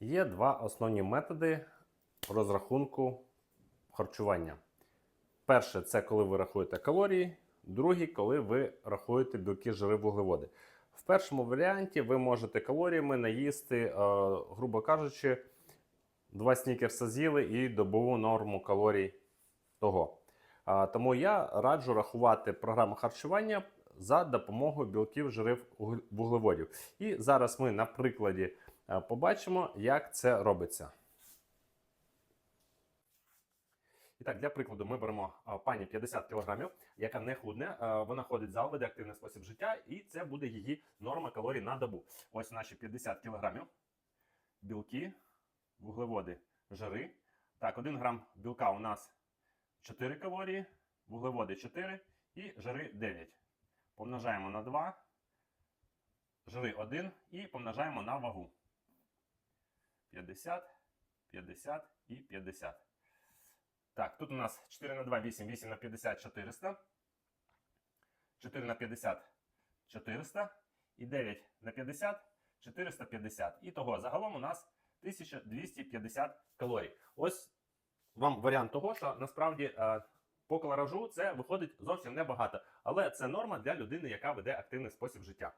Є два основні методи розрахунку харчування. Перше, це коли ви рахуєте калорії, другий, коли ви рахуєте білки, жири, вуглеводи. В першому варіанті ви можете калоріями наїсти, е, грубо кажучи, два снікерса з'їли і добову норму калорій того. Тому я раджу рахувати програму харчування за допомогою білків, жирів, вуглеводів. І зараз ми на прикладі побачимо, як це робиться. І так, для прикладу, ми беремо а, пані 50 кг, яка не худне, а, вона ходить зал, веде активний спосіб життя, і це буде її норма калорій на добу. Ось наші 50 кг. Білки, вуглеводи, жири. Так, 1 грам білка у нас 4 калорії, вуглеводи 4 і жири 9. Помножаємо на 2, жири 1 і помножаємо на вагу. 50, 50 і 50. Так, тут у нас 4 на 2, 8, 8 на 50, 400. 4 на 50, 400. І 9 на 50, 450. І того загалом у нас 1250 калорій. Ось вам варіант того, що насправді е, по калоражу це виходить зовсім небагато. Але це норма для людини, яка веде активний спосіб життя.